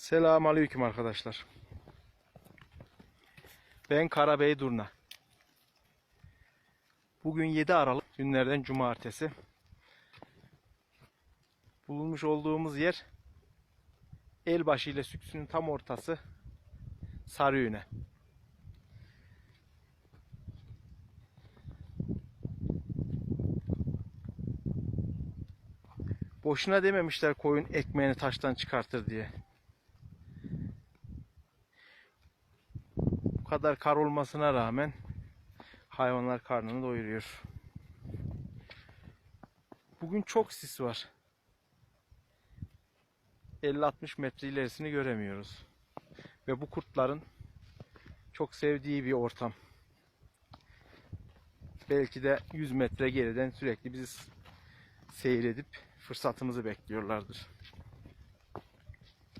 Selamun Aleyküm arkadaşlar. Ben Karabey Durna. Bugün 7 Aralık günlerden cumartesi. Bulunmuş olduğumuz yer Elbaşı ile Süksü'nün tam ortası Sarıyüne. Boşuna dememişler koyun ekmeğini taştan çıkartır diye. Kadar kar olmasına rağmen hayvanlar karnını doyuruyor. Bugün çok sis var. 50-60 metre ilerisini göremiyoruz. Ve bu kurtların çok sevdiği bir ortam. Belki de 100 metre geriden sürekli bizi seyredip fırsatımızı bekliyorlardır.